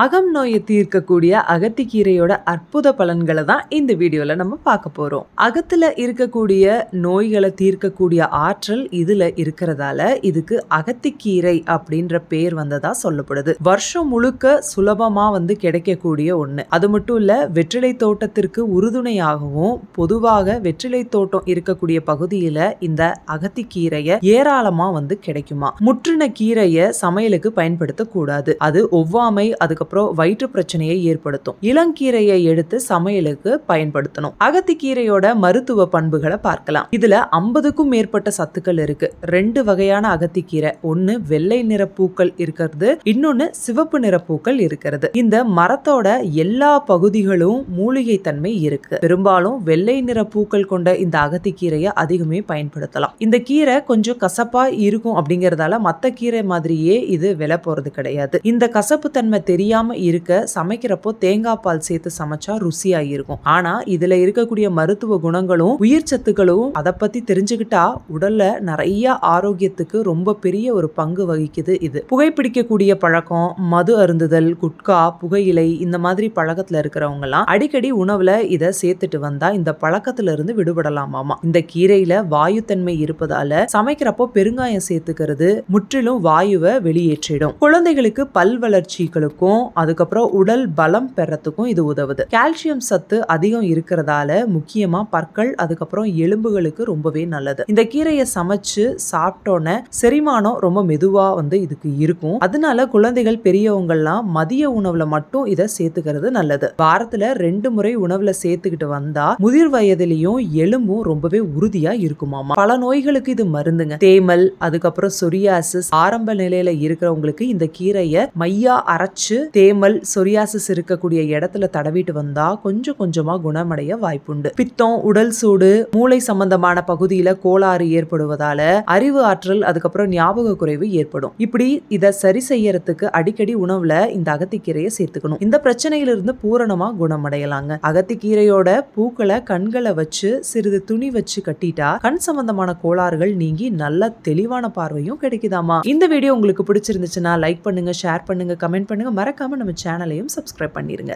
அகம் நோயை தீர்க்கக்கூடிய அகத்திக்கீரையோட அற்புத பலன்களை தான் இந்த வீடியோவில் நம்ம பார்க்க போகிறோம் அகத்தில் இருக்கக்கூடிய நோய்களை தீர்க்கக்கூடிய ஆற்றல் இதில் இருக்கிறதால இதுக்கு அகத்திக்கீரை அப்படின்ற பேர் வந்ததா சொல்லப்படுது. வருஷம் முழுக்க சுலபமாக வந்து கிடைக்கக்கூடிய ஒன்று அது மட்டும் இல்லை வெற்றிலை தோட்டத்திற்கு உறுதுணையாகவும் பொதுவாக வெற்றிலை தோட்டம் இருக்கக்கூடிய பகுதியில் இந்த அகத்திக்கீரையை ஏராளமாக வந்து கிடைக்குமா. முற்றின கீரையை சமையலுக்கு பயன்படுத்தக்கூடாது. அது ஒவ்வாமை அதுக்கப்புறம் வயிற்று பிரச்சனையை ஏற்படுத்தும். இளங்கீரையை எடுத்து சமையலுக்கு பயன்படுத்தணும். அகத்திக்கீரையோட மருத்துவ பண்புகளை பார்க்கலாம். இதுல ஐம்பதுக்கும் மேற்பட்ட சத்துக்கள் இருக்கு. ரெண்டு வகையான அகத்திக்கீரை. ஒன்னு வெள்ளை நிற பூக்கள் இருக்கிறது. இன்னொன்னு சிவப்பு நிற பூக்கள் இருக்கிறது. இந்த மரத்தோட எல்லா பகுதிகளும் மூலிகை தன்மை இருக்கு. பெரும்பாலும் வெள்ளை நிற பூக்கள் கொண்ட இந்த அகத்திக்கீரையை அதிகமே பயன்படுத்தலாம். இந்த கீரை கொஞ்சம் கசப்பா இருக்கும் அப்படிங்கறதால மத்த கீரை மாதிரியே இது விலை போறது கிடையாது. இந்த கசப்பு தன்மை தெரியாம இருக்க சமைக்கிறப்போ தேங்காய் பால் சேர்த்து சமைச்சா ருசியாக இருக்கும். ஆனால் இதில் இருக்கக்கூடிய மருத்துவ குணங்களும் உயிர் சத்துக்களும் அதை பற்றி தெரிஞ்சுக்கிட்டா உடலில் நிறைய ஆரோக்கியத்துக்கு ரொம்ப பெரிய ஒரு பங்கு வகிக்குது இது. புகைப்பிடிக்கக்கூடிய பழக்கம் மது அருந்துதல் குட்கா புகையிலை இந்த மாதிரி பழக்கத்தில் இருக்கிறவங்கலாம் அடிக்கடி உணவில் இதை சேர்த்துட்டு வந்தா இந்த பழக்கத்திலிருந்து விடுபடலாமாமா? இந்த கீரையில வாயுத்தன்மை இருப்பதால சமைக்கிறப்போ பெருங்காயம் சேர்த்துக்கிறது முற்றிலும் வாயுவை வெளியேற்றிடும். குழந்தைகளுக்கு பல் வளர்ச்சிகளுக்கும் அதுக்கப்புறம் உடல் பலம் பெறத்துக்கும் இது உதவுது. கால்சியம் சத்து அதிகம் இருக்கிறதால முக்கியமா பற்கள் அதுக்கப்புறம் எலும்புகளுக்கு ரொம்பவே நல்லது. இந்த கீரையை சமைச்சு சாப்பிட்டோன்னே செரிமானம் ரொம்ப மெதுவா வந்து இதுக்கு இருக்கும். அதனால குழந்தைகள் பெரியவங்கள்லாம் மதிய உணவுல மட்டும் இதை சேர்த்துக்கிறது நல்லது. வாரத்துல ரெண்டு முறை உணவுல சேர்த்துக்கிட்டு வந்தா முதிர் வயதிலையும் எலும்பும் ரொம்பவே உறுதியா இருக்குமாமா. பல நோய்களுக்கு இது மருந்துங்க. தேமல் அதுக்கப்புறம் சொரியாசிஸ் ஆரம்ப நிலையில இருக்கிறவங்களுக்கு இந்த கீரையை மையா அரைச்சு தேமல் சொரியாசிஸ் இருக்கக்கூடிய இடத்துல தடவிட்டு வந்தா கொஞ்சம் கொஞ்சமா குணமடைய வாய்ப்புண்டு. பித்தம் உடல் சூடு மூளை சம்பந்தமான பகுதியில கோளாறு ஏற்படுவதால அறிவு ஆற்றல் அதுக்கப்புறம் ஞாபக குறைவு ஏற்படும். இப்படி இதை சரி செய்யறதுக்கு அடிக்கடி உணவுல இந்த அகத்திக்கீரையை சேர்த்துக்கணும். இந்த பிரச்சனையிலிருந்து பூரணமா குணமடையலாங்க. அகத்திக்கீரையோட பூக்களை கண்களை வச்சு சிறிது துணி வச்சு கட்டிட்டா கண் சம்பந்தமான கோளாறுகள் நீங்கி நல்ல தெளிவான பார்வையும் கிடைக்குதாமா? இந்த வீடியோ உங்களுக்கு பிடிச்சிருந்துச்சுன்னா லைக் பண்ணுங்க ஷேர் பண்ணுங்க கமெண்ட் பண்ணுங்க. மறக்க மறக்காமல் நம்ம சேனலையும் சப்ஸ்கிரைப் பண்ணிருங்க.